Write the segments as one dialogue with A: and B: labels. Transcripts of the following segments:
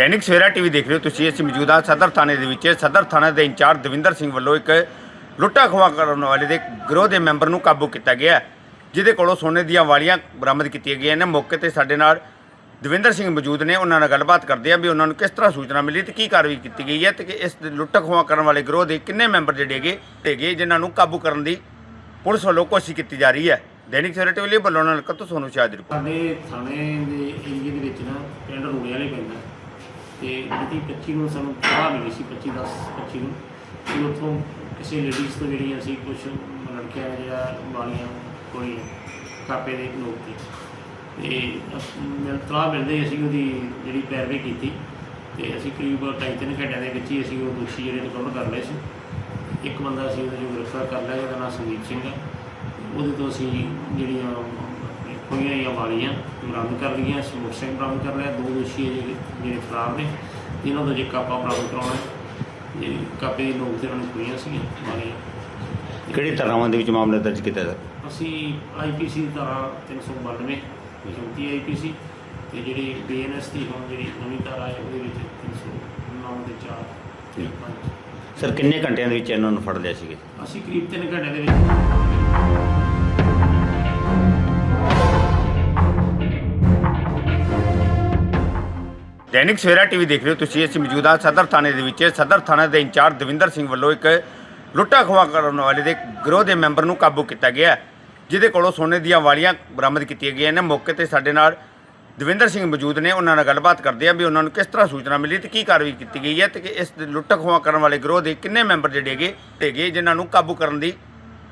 A: Dainik Savera TV ਦੇਖ ਰਹੇ ਹੋ ਤੁਸੀਂ। ਅਸੀਂ ਮੌਜੂਦ ਹਾਂ ਸਦਰ ਥਾਣੇ ਦੇ ਵਿੱਚ। ਸਦਰ ਥਾਣੇ ਦੇ ਇੰਚਾਰਜ ਦਵਿੰਦਰ ਸਿੰਘ ਵੱਲੋਂ ਇੱਕ ਲੁੱਟਾ ਖੋਹਾ ਕਰਨ ਵਾਲੇ ਦੇ ਗਰੋਹ ਦੇ ਮੈਂਬਰ ਨੂੰ ਕਾਬੂ ਕੀਤਾ ਗਿਆ ਜਿਹਦੇ ਕੋਲੋਂ ਸੋਨੇ ਦੀਆਂ ਵਾਲੀਆਂ ਬਰਾਮਦ ਕੀਤੀਆਂ ਗਈਆਂ ਨੇ। ਮੌਕੇ ਤੇ ਸਾਡੇ ਨਾਲ ਦਵਿੰਦਰ ਸਿੰਘ ਮੌਜੂਦ ਨੇ। ਉਹਨਾਂ ਨਾਲ ਗੱਲਬਾਤ ਕਰਦੇ ਆ ਵੀ ਉਹਨਾਂ ਨੂੰ ਕਿਸ ਤਰ੍ਹਾਂ ਸੂਚਨਾ ਮਿਲੀ ਤੇ ਕੀ ਕਾਰਵਾਈ ਕੀਤੀ ਗਈ ਹੈ ਤੇ ਕਿ ਇਸ ਲੁੱਟਾ ਖੋਹਾ ਕਰਨ ਵਾਲੇ ਗਰੋਹ ਦੇ ਕਿੰਨੇ ਮੈਂਬਰ ਜਿਹੜੇ ਹੈਗੇ ਹੈਗੇ, ਜਿਨ੍ਹਾਂ ਨੂੰ ਕਾਬੂ ਕਰਨ ਦੀ ਪੁਲਿਸ ਵੱਲੋਂ ਕੋਸ਼ਿਸ਼ ਕੀਤੀ ਜਾ ਰਹੀ ਹੈ। ਦੈਨਿਕ ਸਵੇਰਾ ਟੀਵੀ ਲਈ ਬੋਲਣ ਨਾਲ ਕਤੂ ਸੋਨੂੰ ਸ਼ਾਹ ਦੀ ਰਿਪੋਰਟ?
B: ਸਾਡੇ ਥਾਣੇ ਦੇ ਏਰੀਏ ਦੇ ਵਿੱਚ ਨਾ ਪਿੰਡ ਰੂੜੇ ਵਾਲੇ ਪੈਂਦਾ। ਤੇ ਜਿਹਦੀ 25 ਨੂੰ ਸਾਨੂੰ ਤਲਾਹ ਮਿਲੀ ਸੀ 25 10 25 ਨੂੰ, ਕਿ ਉੱਥੋਂ ਕਿਸੇ ਲੇਡੀਜ਼ ਤੋਂ ਜਿਹੜੀਆਂ ਅਸੀਂ ਕੁਝ ਲੜਕਿਆਂ ਨੇ ਜਿਹੜਾ ਵਾਲੀਆਂ ਕੋਈ ਕਾਪੇ ਦੇ ਲੋਕ ਤੇ ਤੇ ਮਿਲ, ਤਲਾਹ ਮਿਲਦੇ ਹੀ ਅਸੀਂ ਉਹਦੀ ਜਿਹੜੀ ਪੈਰਵੀ ਕੀਤੀ ਤੇ ਅਸੀਂ ਕਰੀਬ 2.5 ਘੰਟਿਆਂ ਦੇ ਵਿੱਚ ਹੀ ਅਸੀਂ ਉਹ ਦੋਸ਼ੀ ਜਿਹੜੇ ਰਿਕਵਰ ਕਰ ਲਏ ਸੀ। ਇੱਕ ਬੰਦਾ ਸੀ ਉਹਦਾ ਜੋ ਗ੍ਰਿਫਤਾਰ ਕਰ ਲਿਆ, ਜਿਹਦਾ ਨਾਮ ਸੰਦੀਪ ਸਿੰਘ ਹੈ। ਉਹਦੇ ਤੋਂ ਅਸੀਂ ਜਿਹੜੀਆਂ ਖੋਈਆਂ ਜਾਂ ਵਾਲੀਆਂ ਬਰਾਮਦ ਕਰ ਲਈਆਂ ਅਸੀਂ ਮੋਟਰਸਾਈਕਲ ਬਰਾਮਦ ਕਰ ਲਿਆ ਦੋ ਦੋਸ਼ੀ ਹੈ ਜਿਹੜੇ ਜਿਹੜੇ ਫਰਾਰ ਨੇ ਇਹਨਾਂ ਤੋਂ ਜੇ ਕਾਪਾ ਬਰਾਮਦ ਕਰਾਉਣਾ ਹੈ। ਇਹ ਕਾਪੇ ਦੀ ਨੋਕ ਤੇ ਉਹਨਾਂ ਨੇ ਖੋਈਆਂ ਸੀਗੀਆਂ ਵਾਲੀਆਂ
A: ਕਿਹੜੀ ਧਾਰਾਵਾਂ ਦੇ ਵਿੱਚ ਮਾਮਲਾ ਦਰਜ ਕੀਤਾ ਹੈ
B: ਅਸੀਂ ਆਈਪੀਸੀ ਦੀ ਧਾਰਾ 392 ਚੌਂਤੀ ਆਈਪੀਸੀ ਤੇ ਜਿਹੜੀ ਬੀਐਨਐਸ ਦੀ ਹੁਣ ਜਿਹੜੀ ਨਵੀਂ ਧਾਰਾ ਹੈ ਉਹਦੇ ਵਿੱਚ 309 ਦੇ 4 ਤੇ 5
A: ਸਰ ਕਿੰਨੇ ਘੰਟਿਆਂ ਦੇ ਵਿੱਚ ਇਹਨਾਂ ਨੂੰ ਫੜ ਲਿਆ ਸੀਗੇ?
B: ਅਸੀਂ ਕਰੀਬ 3 ਘੰਟੇ ਦੇ ਵਿੱਚ
A: ਦੈਨਿਕ ਸਵੇਰਾ ਟੀਵੀ ਦੇਖ ਰਹੇ ਹੋ ਤੁਸੀਂ, ਅਸੀਂ ਮੌਜੂਦਾ ਸਦਰ ਥਾਣੇ ਦੇ ਵਿੱਚ। ਸਦਰ ਥਾਣੇ ਦੇ ਇੰਚਾਰਜ ਦਵਿੰਦਰ ਸਿੰਘ ਵੱਲੋਂ ਇੱਕ ਲੁੱਟਾ ਖੋਹਾ ਕਰਨ ਵਾਲੇ ਦੇ ਗਰੋਹ ਦੇ ਮੈਂਬਰ ਨੂੰ ਕਾਬੂ ਕੀਤਾ ਗਿਆ। ਜਿਹਦੇ ਕੋਲੋਂ ਸੋਨੇ ਦੀਆਂ ਵਾਲੀਆਂ ਬਰਾਮਦ ਕੀਤੀਆਂ ਗਈਆਂ ਨੇ। ਮੌਕੇ ਤੇ ਸਾਡੇ ਨਾਲ ਦਵਿੰਦਰ ਸਿੰਘ ਮੌਜੂਦ ਨੇ। ਉਹਨਾਂ ਨਾਲ ਗੱਲਬਾਤ ਕਰਦੇ ਆ ਵੀ ਉਹਨਾਂ ਨੂੰ ਕਿਸ ਤਰ੍ਹਾਂ ਸੂਚਨਾ ਮਿਲੀ ਤੇ ਕੀ ਕਾਰਵਾਈ ਕੀਤੀ ਗਈ ਹੈ ਤੇ ਕਿ ਇਸ ਲੁੱਟਾ ਖੋਹਾ ਕਰਨ ਵਾਲੇ ਗਰੋਹ ਦੇ ਕਿੰਨੇ ਮੈਂਬਰ ਜਿਹੜੇ ਹੈਗੇ ਹੈਗੇ, ਜਿਨ੍ਹਾਂ ਨੂੰ ਕਾਬੂ ਕਰਨ ਦੀ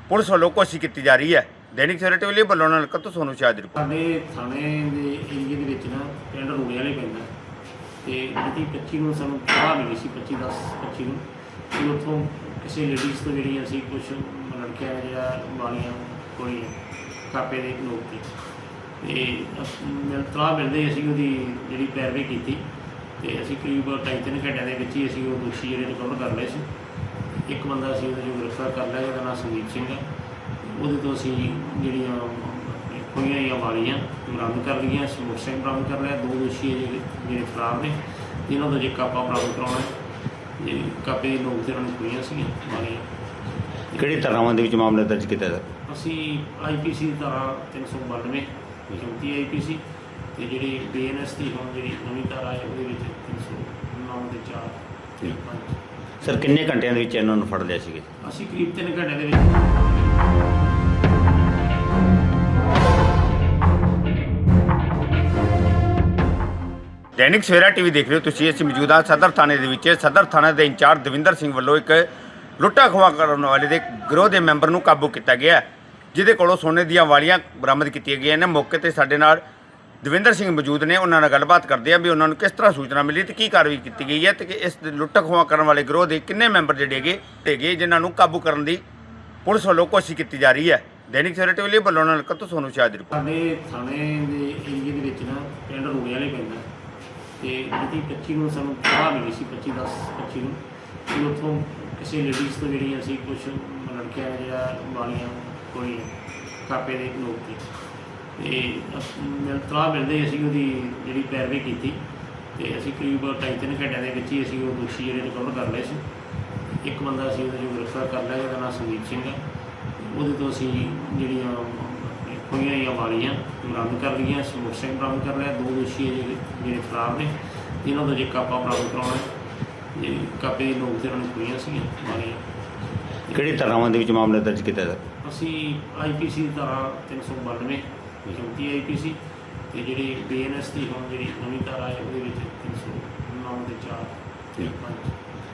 A: ਪੁਲਿਸ ਵੱਲੋਂ ਕੋਸ਼ਿਸ਼ ਕੀਤੀ ਜਾ ਰਹੀ ਹੈ। ਦੈਨਿਕ ਸਵੇਰਾ ਟੀਵੀ ਲਈ ਬੋਲਣ ਨਾਲ ਕਤੂ ਸੋਨੂੰ ਸ਼ਾਹ ਦੀ ਰਿਪੋਰਟ।
B: ਸਾਡੇ ਥਾਣੇ ਦੇ ਏਰੀਏ ਦੇ ਵਿੱਚ ਨਾ ਪਿੰਡ ਰੂੜੇ ਵਾਲੇ ਪੈਂਦਾ ਤੇ ਜਿਹਦੀ 25 ਨੂੰ ਸਾਨੂੰ ਤਲਾਹ ਮਿਲੀ ਸੀ 25 10 25 ਨੂੰ ਕਿ ਉੱਥੋਂ ਕਿਸੇ ਲੇਡੀਜ਼ ਤੋਂ ਜਿਹੜੀਆਂ ਅਸੀਂ ਕੁਝ ਲੜਕਿਆਂ ਨੇ ਜਿਹੜਾ ਵਾਲੀਆਂ ਕੋਈ ਕਾਪੇ ਦੇ ਲੋਕ ਤੇ। ਤੇ ਮਿਲ ਤਲਾਹ ਮਿਲਦੇ ਹੀ ਅਸੀਂ ਉਹਦੀ ਜਿਹੜੀ ਪੈਰਵੀ ਕੀਤੀ ਤੇ ਅਸੀਂ ਕਰੀਬ 2.5 ਘੰਟਿਆਂ ਦੇ ਵਿੱਚ ਹੀ ਅਸੀਂ ਉਹ ਦੋਸ਼ੀ ਜਿਹੜੇ ਰਿਕਵਰ ਕਰ ਲਏ ਸੀ। ਇੱਕ ਬੰਦਾ ਸੀ ਉਹਦਾ ਜੋ ਗ੍ਰਿਫਤਾਰ ਕਰ ਲਿਆ ਜਿਹਦਾ ਨਾਮ ਸੰਦੀਪ ਸਿੰਘ ਹੈ। ਉਹਦੇ ਤੋਂ ਅਸੀਂ ਜਿਹੜੀਆਂ ਖੋਈਆਂ ਜਾਂ ਵਾਲੀਆਂ ਬਰਾਮਦ ਕਰ ਲਈਆਂ ਮੋਟਰਸਾਈਕਲ ਬਰਾਮਦ ਕਰ ਲਿਆ ਦੋ ਦੋਸ਼ੀ ਜਿਹੜੇ ਜਿਹੜੇ ਫਰਾਰ ਨੇ ਇਹਨਾਂ ਤੋਂ ਜੇ ਕਾਪਾ ਬਰਾਮਦ ਕਰਾਉਣਾ ਹੈ। ਇਹ ਕਾਪੇ ਦੀ ਉਹਨਾਂ ਨੇ ਖੋਈਆਂ ਸੀਗੀਆਂ ਵਾਲੀਆਂ
A: ਕਿਹੜੀ ਧਾਰਾਵਾਂ ਦੇ ਵਿੱਚ ਮਾਮਲਾ ਦਰਜ ਕੀਤਾ ਹੈ
B: ਅਸੀਂ ਆਈਪੀਸੀ ਦੀ ਧਾਰਾ 392 ਚੌਂਤੀ ਆਈਪੀਸੀ ਤੇ ਜਿਹੜੀ ਬੀਐਨਐਸ ਦੀ ਹੁਣ ਜਿਹੜੀ ਨਵੀਂ ਧਾਰਾ ਹੈ ਉਹਦੇ ਵਿੱਚ 309 ਦੇ 4 ਤੇ 5
A: ਸਰ ਕਿੰਨੇ ਘੰਟਿਆਂ ਦੇ ਵਿੱਚ ਇਹਨਾਂ ਨੂੰ ਫੜ ਲਿਆ ਸੀਗੇ?
B: ਅਸੀਂ ਕਰੀਬ 3 ਘੰਟੇ ਦੇ ਵਿੱਚ
A: ਦੈਨਿਕ ਸਵੇਰਾ ਟੀਵੀ ਦੇਖ ਰਹੇ ਹੋ ਤੁਸੀਂ। ਅਸੀਂ ਮੌਜੂਦ ਹਾਂ ਸਦਰ ਥਾਣੇ ਦੇ ਵਿੱਚ। ਸਦਰ ਥਾਣੇ ਦੇ ਇੰਚਾਰਜ ਦਵਿੰਦਰ ਸਿੰਘ ਵੱਲੋਂ ਇੱਕ ਲੁੱਟਾ ਖੋਹਾ ਕਰਨ ਵਾਲੇ ਦੇ ਗਰੋਹ ਦੇ ਮੈਂਬਰ ਨੂੰ ਕਾਬੂ ਕੀਤਾ ਗਿਆ ਜਿਹਦੇ ਕੋਲੋਂ ਸੋਨੇ ਦੀਆਂ ਵਾਲੀਆਂ ਬਰਾਮਦ ਕੀਤੀਆਂ ਗਈਆਂ ਨੇ। ਮੌਕੇ ਤੇ ਸਾਡੇ ਨਾਲ ਦਵਿੰਦਰ ਸਿੰਘ ਮੌਜੂਦ ਨੇ। ਉਹਨਾਂ ਨਾਲ ਗੱਲਬਾਤ ਕਰਦੇ ਆ ਵੀ ਉਹਨਾਂ ਨੂੰ ਕਿਸ ਤਰ੍ਹਾਂ ਸੂਚਨਾ ਮਿਲੀ ਤੇ ਕੀ ਕਾਰਵਾਈ ਕੀਤੀ ਗਈ ਹੈ ਤੇ ਕਿ ਇਸ ਲੁੱਟਾ ਖੋਹਾ ਕਰਨ ਵਾਲੇ ਗਰੋਹ ਦੇ ਕਿੰਨੇ ਮੈਂਬਰ ਜਿਹੜੇ ਹੈਗੇ ਹੈਗੇ ਜਿਨ੍ਹਾਂ ਨੂੰ ਕਾਬੂ ਕਰਨ ਦੀ ਪੁਲਿਸ ਵੱਲੋਂ ਕੋਸ਼ਿਸ਼ ਕੀਤੀ ਜਾ ਰਹੀ ਹੈ। ਦੈਨਿਕ ਸਵੇਰਾ ਟੀਵੀ ਲਈ ਬੋਲਣ ਨਾਲ ਕਤੂ ਸੋਨੂੰ ਸ਼ਾਹ ਦੀ ਰਿਪੋਰਟ।
B: ਸਾਡੇ ਥਾਣੇ ਦੇ ਏਰੀਏ ਦੇ ਵਿੱਚ ਨਾ ਪਿੰਡ ਰੂੜੇ ਵਾਲੇ ਪੈਂਦਾ ਤੇ ਜਿਹਦੀ 25 ਨੂੰ ਸਾਨੂੰ ਤਲਾਹ ਮਿਲੀ ਸੀ 25 10 25 ਨੂੰ, ਕਿ ਉੱਥੋਂ ਕਿਸੇ ਲੇਡੀਜ਼ ਤੋਂ ਜਿਹੜੀਆਂ ਅਸੀਂ ਕੁਝ ਲੜਕੀਆਂ ਨੇ ਜਿਹੜਾ ਵਾਲੀਆਂ ਕੋਈ ਕਾਪੇ ਦੇ ਲੋਕ ਤੇ ਤੇ ਮਿਲ, ਤਲਾਹ ਮਿਲਦੇ ਹੀ ਅਸੀਂ ਉਹਦੀ ਜਿਹੜੀ ਪੈਰਵੀ ਕੀਤੀ ਤੇ ਅਸੀਂ ਕਰੀਬ 2.5 ਘੰਟਿਆਂ ਦੇ ਵਿੱਚ ਹੀ ਅਸੀਂ ਉਹ ਦੋਸ਼ੀ ਜਿਹੜੇ ਰਿਕਵਰ ਕਰ ਲਏ ਸੀ। ਇੱਕ ਬੰਦਾ ਸੀ ਉਹਦਾ ਜੋ ਗ੍ਰਿਫਤਾਰ ਕਰ ਲਿਆ ਜਿਹਦਾ ਨਾਮ ਸੰਦੀਪ ਸਿੰਘ ਹੈ। ਉਹਦੇ ਤੋਂ ਅਸੀਂ ਜਿਹੜੀਆਂ ਖੋਈਆਂ ਜਾਂ ਵਾਲੀਆਂ ਬਰਾਮਦ ਕਰ ਲਈਆਂ ਅਸੀਂ ਮੋਟਰਸਾਈਕਲ ਬਰਾਮਦ ਕਰ ਲਿਆ ਦੋ ਦੋਸ਼ੀ ਜਿਹੜੇ ਜਿਹੜੇ ਫਰਾਰ ਨੇ ਇਹਨਾਂ ਤੋਂ ਜੇ ਕਾਪਾ ਬਰਾਮਦ ਕਰਾਉਣਾ। ਇਹ ਕਾਪੇ ਦੀ ਨੋਕ ਤੇ ਉਹਨਾਂ ਨੇ ਖੋਈਆਂ ਸੀਗੀਆਂ ਵਾਲੀਆਂ।
A: ਕਿਹੜੀ ਧਾਰਾਵਾਂ ਦੇ ਵਿੱਚ ਮਾਮਲਾ ਦਰਜ ਕੀਤਾ ਹੈ
B: ਅਸੀਂ ਆਈਪੀਸੀ ਦੀ ਧਾਰਾ 392 ਚੌਂਤੀ ਆਈਪੀਸੀ ਤੇ ਜਿਹੜੀ ਬੀਐਨਐਸ ਦੀ ਹੁਣ ਜਿਹੜੀ ਨਵੀਂ ਧਾਰਾ ਹੈ ਉਹਦੇ ਵਿੱਚ 309 ਦੇ 4 ਤੇ 5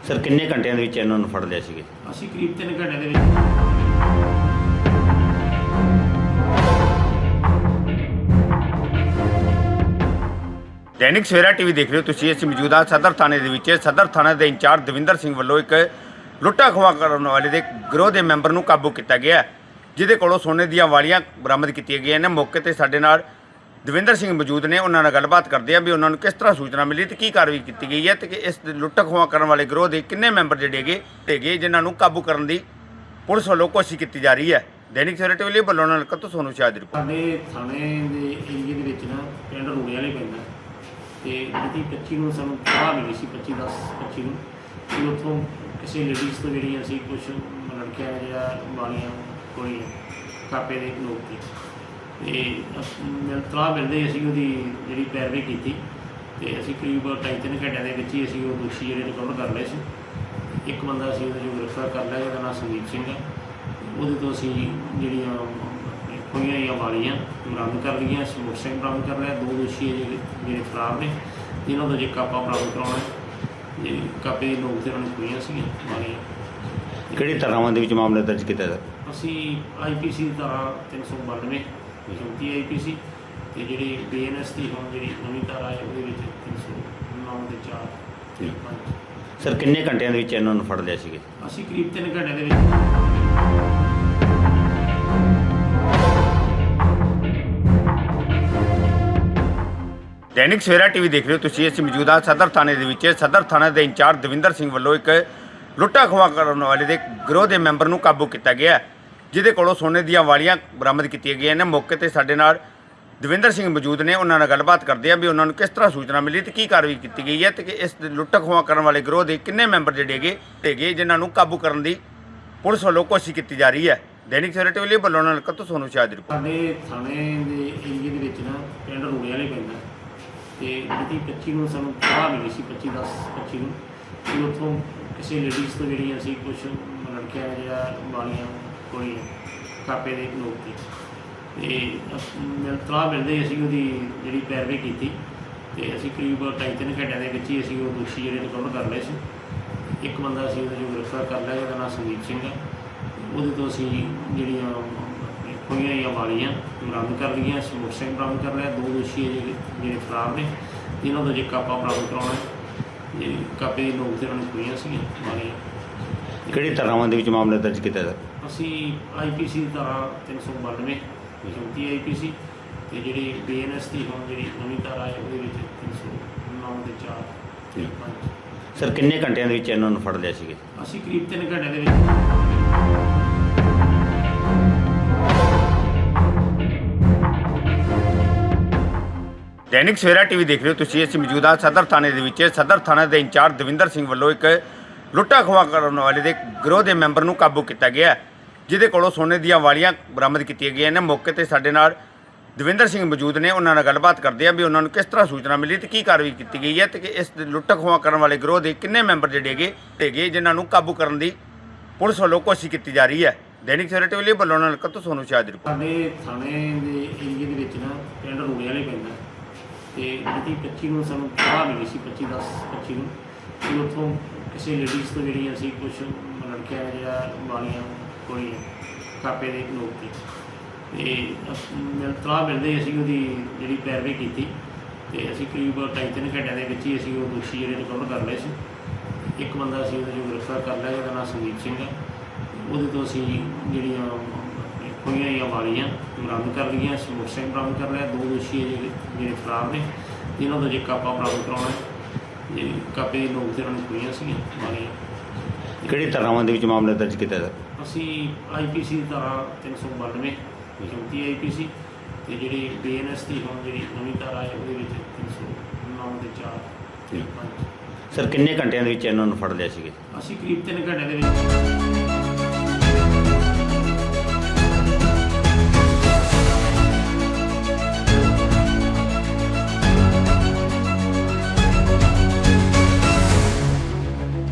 A: ਸਰ ਕਿੰਨੇ ਘੰਟਿਆਂ ਦੇ ਵਿੱਚ ਇਹਨਾਂ ਨੂੰ ਫੜ ਲਿਆ ਸੀਗੇ?
B: ਅਸੀਂ ਕਰੀਬ 3 ਘੰਟੇ ਦੇ ਵਿੱਚ
A: ਦੈਨਿਕ ਸਵੇਰਾ ਟੀਵੀ ਦੇਖ ਰਹੇ ਹੋ ਤੁਸੀਂ, ਅਸੀਂ ਮੌਜੂਦਾ ਸਦਰ ਥਾਣੇ ਦੇ ਵਿੱਚ। ਸਦਰ ਥਾਣੇ ਦੇ ਇੰਚਾਰਜ ਦਵਿੰਦਰ ਸਿੰਘ ਵੱਲੋਂ ਇੱਕ ਲੁੱਟਾ ਖੋਹਾ ਕਰਨ ਵਾਲੇ ਦੇ ਗਰੋਹ ਦੇ ਮੈਂਬਰ ਨੂੰ ਕਾਬੂ ਕੀਤਾ ਗਿਆ ਜਿਹਦੇ ਕੋਲੋਂ ਸੋਨੇ ਦੀਆਂ ਵਾਲੀਆਂ ਬਰਾਮਦ ਕੀਤੀਆਂ ਗਈਆਂ ਨੇ। ਮੌਕੇ ਤੇ ਸਾਡੇ ਨਾਲ ਦਵਿੰਦਰ ਸਿੰਘ ਮੌਜੂਦ ਨੇ, ਉਹਨਾਂ ਨਾਲ ਗੱਲਬਾਤ ਕਰਦੇ ਆ ਵੀ ਉਹਨਾਂ ਨੂੰ ਕਿਸ ਤਰ੍ਹਾਂ ਸੂਚਨਾ ਮਿਲੀ ਤੇ ਕੀ ਕਾਰਵਾਈ ਕੀਤੀ ਗਈ ਹੈ ਤੇ ਕਿ ਇਸ ਲੁੱਟਾ ਖੋਹਾ ਕਰਨ ਵਾਲੇ ਗਰੋਹ ਦੇ ਕਿੰਨੇ ਮੈਂਬਰ ਜਿਹੜੇ ਹੈਗੇ ਹੈਗੇ ਜਿਨ੍ਹਾਂ ਨੂੰ ਕਾਬੂ ਕਰਨ ਦੀ ਪੁਲਿਸ ਵੱਲੋਂ ਕੋਸ਼ਿਸ਼ ਕੀਤੀ ਜਾ ਰਹੀ ਹੈ। ਦੈਨਿਕ ਸਵੇਰਾ ਟੀਵੀ ਲਈ ਬੋਲਣ ਨਾਲ ਕਤੂ ਸੋਨੂੰ ਸ਼ਾਹ ਦੀ ਰਿਪੋਰਟ।
B: ਸਾਡੇ ਥਾਣੇ ਦੇ ਏਰੀਏ ਦੇ ਵਿੱਚ ਨਾ ਪਿੰਡ ਰੂੜੇ ਵਾਲੇ ਪੈਂਦਾ ਤੇ ਮਿਤੀ 25 ਨੂੰ ਸਾਨੂੰ ਤਲਾਹ ਮਿਲੀ ਸੀ 25 10 25 ਨੂੰ, ਕਿ ਉੱਥੋਂ ਕਿਸੇ ਲੇਡੀਜ਼ ਤੋਂ ਜਿਹੜੀਆਂ ਸੀ ਕੁਝ ਲੜਕੀਆਂ ਨੇ ਜਿਹੜਾ ਵਾਲੀਆਂ ਕੋਈ ਕਾਪੇ ਦੇ ਲੋਕ ਤੇ। ਤੇ ਅਸ- ਮਿਲ ਤਲਾਹ ਮਿਲਦੇ ਹੀ ਅਸੀਂ ਉਹਦੀ ਜਿਹੜੀ ਪੈਰਵੀ ਕੀਤੀ, ਤੇ ਅਸੀਂ ਕਰੀਬ ਢਾਈ ਤਿੰਨ ਘੰਟਿਆਂ ਦੇ ਵਿੱਚ ਹੀ ਅਸੀਂ ਉਹ ਦੋਸ਼ੀ ਜਿਹੜੇ ਰਿਕਵਰ ਕਰ ਲਏ ਸੀ। ਇੱਕ ਬੰਦਾ ਅਸੀਂ ਉਹਦੇ ਜੋ ਗ੍ਰਿਫਤਾਰ ਕਰ ਲਿਆ, ਜਿਹਦਾ ਨਾਮ ਸੰਦੀਪ ਸਿੰਘ ਹੈ। ਉਹਦੇ ਤੋਂ ਅਸੀਂ ਜਿਹੜੀਆਂ ਖੋਈਆਂ ਜਾਂ ਵਾਲੀਆਂ ਬਰਾਮਦ ਕਰ ਲਈਆਂ ਅਸੀਂ ਮੋਟਰਸਾਈਕਲ ਬਰਾਮਦ ਕਰ ਲਿਆ ਦੋ ਦੋਸ਼ੀ ਹੈ ਜਿਹੜੇ ਜਿਹੜੇ ਫਰਾਰ ਨੇ ਇਹਨਾਂ ਦਾ ਜੇ ਕਾਪਾ ਬਰਾਮਦ ਕਰਾਉਣਾ ਹੈ। ਜੇ ਕਾਪੇ ਦੀ ਨੋਕ ਤੇ ਉਹਨਾਂ ਨੇ ਖੋਈਆਂ ਸੀਗੀਆਂ ਵਾਲੀਆਂ
A: ਕਿਹੜੀ ਧਾਰਾਵਾਂ ਦੇ ਵਿੱਚ ਮਾਮਲਾ ਦਰਜ ਕੀਤਾ ਹੈ?
B: ਅਸੀਂ ਆਈਪੀਸੀ ਧਾਰਾ 392 ਚੌਂਤੀ ਆਈਪੀਸੀ ਤੇ ਜਿਹੜੀ ਬੀਐਨਐਸ ਦੀ ਹੁਣ ਜਿਹੜੀ ਨਵੀਂ ਧਾਰਾ ਹੈ ਉਹਦੇ ਵਿੱਚ 309 ਦੇ 4 ਤੇ 5
A: ਸਰ ਕਿੰਨੇ ਘੰਟਿਆਂ ਦੇ ਵਿੱਚ ਇਹਨਾਂ ਨੂੰ ਫੜ ਲਿਆ ਸੀਗੇ
B: ਅਸੀਂ ਕਰੀਬ 3 ਘੰਟੇ ਦੇ ਵਿੱਚ
A: ਦੈਨਿਕ ਸਵੇਰਾ ਟੀਵੀ ਦੇਖ ਰਹੇ ਹੋ ਤੁਸੀਂ, ਅਸੀਂ ਮੌਜੂਦਾ ਸਦਰ ਥਾਣੇ ਦੇ ਵਿੱਚ। ਸਦਰ ਥਾਣੇ ਦੇ ਇੰਚਾਰਜ ਦਵਿੰਦਰ ਸਿੰਘ ਵੱਲੋਂ ਇੱਕ ਲੁੱਟਾ ਖੋਹਾ ਕਰਨ ਵਾਲੇ ਦੇ ਗਰੋਹ ਦੇ ਮੈਂਬਰ ਨੂੰ ਕਾਬੂ ਕੀਤਾ ਗਿਆ ਜਿਹਦੇ ਕੋਲੋਂ ਸੋਨੇ ਦੀਆਂ ਵਾਲੀਆਂ ਬਰਾਮਦ ਕੀਤੀਆਂ ਗਈਆਂ ਨੇ। ਮੌਕੇ ਤੇ ਸਾਡੇ ਨਾਲ ਦਵਿੰਦਰ ਸਿੰਘ ਮੌਜੂਦ ਨੇ, ਉਹਨਾਂ ਨਾਲ ਗੱਲਬਾਤ ਕਰਦੇ ਆ ਵੀ ਉਹਨਾਂ ਨੂੰ ਕਿਸ ਤਰ੍ਹਾਂ ਸੂਚਨਾ ਮਿਲੀ ਤੇ ਕੀ ਕਾਰਵਾਈ ਕੀਤੀ ਗਈ ਹੈ ਤੇ ਕਿ ਇਸ ਲੁੱਟਾ ਖੋਹਾ ਕਰਨ ਵਾਲੇ ਗਰੋਹ ਦੇ ਕਿੰਨੇ ਮੈਂਬਰ ਜਿਹੜੇ ਹੈਗੇ ਹੈਗੇ, ਜਿਨ੍ਹਾਂ ਨੂੰ ਕਾਬੂ ਕਰਨ ਦੀ ਪੁਲਿਸ ਵੱਲੋਂ ਕੋਸ਼ਿਸ਼ ਕੀਤੀ ਜਾ ਰਹੀ ਹੈ। ਦੈਨਿਕ ਸਵੇਰਾ ਟੀਵੀ ਲਈ ਬੱਲੋਂ ਨਾਲ ਕਤੋ ਸੋਨੂੰ ਸ਼ਾਹ ਦੀ ਰਿਪੋਰਟ।
B: ਸਾਡੇ ਥਾਣੇ ਦੇ ਏਰੀਏ ਦੇ ਵਿੱਚ ਨਾ ਪਿੰਡ ਰੂੜੇ ਵਾਲੇ ਪੈਂਦਾ ਤੇ ਮਿਤੀ 25 ਨੂੰ ਸਾਨੂੰ ਤਲਾਹ ਮਿਲੀ ਸੀ 25 10 25 ਨੂੰ। ਕਿ ਉੱਥੋਂ ਕਿਸੇ ਲੇਡੀਜ਼ ਤੋਂ ਜਿਹੜੀਆਂ ਅਸੀਂ ਕੁਝ ਲੜਕੀਆਂ ਜਾਂ ਵਾਲੀਆਂ ਕੋਈ ਕਾਪੇ ਦੇ ਲੋਕ ਤੇ। ਤੇ ਅਸ- ਮਿਲ ਤਲਾਹ ਮਿਲਦੇ ਹੀ ਅਸੀਂ ਉਹਦੀ ਜਿਹੜੀ ਪੈਰਵੀ ਕੀਤੀ। ਤੇ ਅਸੀਂ ਕਰੀਬ ਢਾਈ ਤਿੰਨ ਘੰਟਿਆਂ ਦੇ ਵਿੱਚ ਹੀ ਅਸੀਂ ਉਹ ਦੋਸ਼ੀ ਜਿਹੜੇ ਰਿਕਵਰ ਕਰ ਲਏ ਸੀ। ਇੱਕ ਬੰਦਾ ਅਸੀਂ ਉਹਦੇ ਜੋ ਗ੍ਰਿਫਤਾਰ ਕਰ ਲਿਆ ਜਿਹਦਾ ਨਾਮ ਸੰਦੀਪ ਸਿੰਘ ਹੈ। ਉਹਦੇ ਤੋਂ ਅਸੀਂ ਜਿਹੜੀਆਂ ਖੋਈਆਂ ਜਾਂ ਵਾਲੀਆਂ ਬਰਾਮਦ ਕਰ ਲਈਆਂ ਮੋਟਰਸਾਈਕਲ ਬਰਾਮਦ ਕਰ ਲਿਆ ਦੋ ਦੋਸ਼ੀ ਹੈ ਜਿਹੜੇ ਜਿਹੜੇ ਫਰਾਰ ਨੇ ਇਹਨਾਂ ਦਾ ਜੇ ਕਾਪਾ ਬਰਾਮਦ ਕਰਾਉਣਾ ਹੈ। ਜੇ ਕਾਪੇ ਦੀ ਨੋਕ ਤੇ ਉਹਨਾਂ ਨੇ ਖੋਈਆਂ ਸੀਗੀਆਂ ਵਾਲੀਆਂ।
A: ਕਿਹੜੀ ਧਾਰਾਵਾਂ ਦੇ ਵਿੱਚ ਮਾਮਲਾ ਦਰਜ ਕੀਤਾ ਹੈ
B: ਅਸੀਂ ਆਈਪੀਸੀ ਧਾਰਾ 392 ਚੌਂਤੀ ਆਈਪੀਸੀ ਤੇ ਜਿਹੜੀ ਬੀਐਨਐਸ ਦੀ ਹੁਣ ਜਿਹੜੀ ਨਵੀਂ ਧਾਰਾ ਹੈ ਉਹਦੇ ਵਿੱਚ 309 ਦੇ 4 ਤੇ 5
A: ਸਰ ਕਿੰਨੇ ਘੰਟਿਆਂ ਦੇ ਵਿੱਚ ਇਹਨਾਂ ਨੂੰ ਫੜ ਲਿਆ ਸੀਗੇ?
B: ਅਸੀਂ ਕਰੀਬ 3 ਘੰਟੇ ਦੇ ਵਿੱਚ
A: ਦੈਨਿਕ ਸਵੇਰਾ ਟੀਵੀ ਦੇਖ ਰਹੇ ਹੋ ਤੁਸੀਂ। ਅਸੀਂ ਮੌਜੂਦਾ ਸਦਰ ਥਾਣੇ ਦੇ ਵਿੱਚ। ਸਦਰ ਥਾਣੇ ਦੇ ਇੰਚਾਰਜ ਦਵਿੰਦਰ ਸਿੰਘ ਵੱਲੋਂ ਇੱਕ ਲੁੱਟਾ ਖੋਹਾ ਕਰਨ ਵਾਲੇ ਦੇ ਗਰੋਹ ਦੇ ਮੈਂਬਰ ਨੂੰ ਕਾਬੂ ਕੀਤਾ ਗਿਆ ਹੈ, ਜਿਹਦੇ ਕੋਲੋਂ ਸੋਨੇ ਦੀਆਂ ਵਾਲੀਆਂ ਬਰਾਮਦ ਕੀਤੀਆਂ ਗਈਆਂ ਨੇ। ਮੌਕੇ ਤੇ ਸਾਡੇ ਨਾਲ ਦਵਿੰਦਰ ਸਿੰਘ ਮੌਜੂਦ ਨੇ। ਉਹਨਾਂ ਨਾਲ ਗੱਲਬਾਤ ਕਰਦੇ ਆ ਵੀ ਉਹਨਾਂ ਨੂੰ ਕਿਸ ਤਰ੍ਹਾਂ ਸੂਚਨਾ ਮਿਲੀ ਤੇ ਕੀ ਕਾਰਵਾਈ ਕੀਤੀ ਗਈ ਹੈ ਤੇ ਕਿ ਇਸ ਲੁੱਟਾ ਖੋਹਾ ਕਰਨ ਵਾਲੇ ਗਰੋਹ ਦੇ ਕਿੰਨੇ ਮੈਂਬਰ ਜਿਹੜੇ ਹੈਗੇ ਹੈਗੇ ਜਿਨ੍ਹਾਂ ਨੂੰ ਕਾਬੂ ਕਰਨ ਦੀ ਪੁਲਿਸ ਵੱਲੋਂ ਕੋਸ਼ਿਸ਼ ਕੀਤੀ ਜਾ ਰਹੀ ਹੈ। ਦੈਨਿਕ ਸਵੇਰਾ ਟੀਵੀ ਲਈ ਬੱਲੋਂ ਨਾਲ ਕਤੋ ਸੋਨੂੰ ਸ਼ਾਹ ਦੀ ਰਿਪੋਰਟ?
B: ਸਾਡੇ ਥਾਣੇ ਦੇ ਏਰੀਏ ਦੇ ਵਿੱਚ ਨਾ ਪਿੰਡ ਰੂੜੇ ਵਾਲੇ ਪੈਂਦਾ ਤੇ ਮਿਤੀ 25 ਨੂੰ ਸਾਨੂੰ ਤਲਾਹ ਮਿਲੀ ਸੀ 25 10 25 ਨੂੰ। ਕਿ ਉੱਥੋਂ ਕਿਸੇ ਲੇਡੀਜ਼ ਤੋਂ ਜਿਹੜੀਆਂ ਅਸੀਂ ਕੁਝ ਲੜਕਿਆਂ ਨੇ ਜਿਹੜਾ ਵਾਲੀਆਂ ਕੋਈ ਕਾਪੇ ਦੇ ਲੋਕ ਤੇ ਤੇ ਅਸ- ਮਿਲ ਤਲਾਹ ਮਿਲਦੇ ਹੀ ਅਸੀਂ ਉਹਦੀ ਜਿਹੜੀ ਪੈਰਵੀ ਕੀਤੀ ਤੇ ਅਸੀਂ ਕਰੀਬ ਢਾਈ ਤਿੰਨ ਘੰਟਿਆਂ ਦੇ ਵਿੱਚ ਹੀ ਅਸੀਂ ਉਹ ਦੋਸ਼ੀ ਜਿਹੜੇ ਰਿਕਵਰ ਕਰ ਲਏ ਸੀ। ਇੱਕ ਬੰਦਾ ਅਸੀਂ ਉਹਦੇ ਜੋ ਗ੍ਰਿਫਤਾਰ ਕਰ ਲਿਆ, ਜਿਹਦਾ ਨਾਮ ਸੰਦੀਪ ਸਿੰਘ ਹੈ। ਉਹਦੇ ਤੋਂ ਅਸੀਂ ਜਿਹੜੀਆਂ ਖੋਈਆਂ ਜਾਂ ਵਾਲੀਆਂ ਬਰਾਮਦ ਕਰ ਲਈਆਂ ਅਸੀਂ ਮੋਟਰਸਾਈਕਲ ਬਰਾਮਦ ਕਰ ਲਿਆ ਦੋ ਦੋਸ਼ੀ ਹੈ ਜਿਹੜੇ ਜਿਹੜੇ ਫਰਾਰ ਨੇ ਇਹਨਾਂ ਦਾ ਜੇ ਕਾਪਾ ਬਰਾਮਦ ਕਰਾਉਣਾ ਹੈ। ਜੇ ਕਾਪੇ ਦੀ ਨੋਕ ਤੇ ਉਹਨਾਂ ਨੇ ਖੋਈਆਂ ਸੀਗੀਆਂ ਵਾਲੀਆਂ।
A: ਕਿਹੜੀ ਧਾਰਾਵਾਂ ਦੇ ਵਿੱਚ ਮਾਮਲਾ ਦਰਜ ਕੀਤਾ ਹੈ
B: ਅਸੀਂ ਆਈਪੀਸੀ ਦੀ ਧਾਰਾ 392 ਚੌਂਤੀ ਆਈਪੀਸੀ ਤੇ ਜਿਹੜੀ ਬੀਐਨਐਸ ਦੀ ਹੁਣ ਜਿਹੜੀ ਨਵੀਂ ਧਾਰਾ ਹੈ ਉਹਦੇ ਵਿੱਚ 309 ਦੇ 4 ਤੇ 5
A: ਸਰ ਕਿੰਨੇ ਘੰਟਿਆਂ ਦੇ ਵਿੱਚ ਇਹਨਾਂ ਨੂੰ ਫੜ ਲਿਆ ਸੀਗੇ
B: ਅਸੀਂ ਕਰੀਬ 3 ਘੰਟੇ ਦੇ ਵਿੱਚ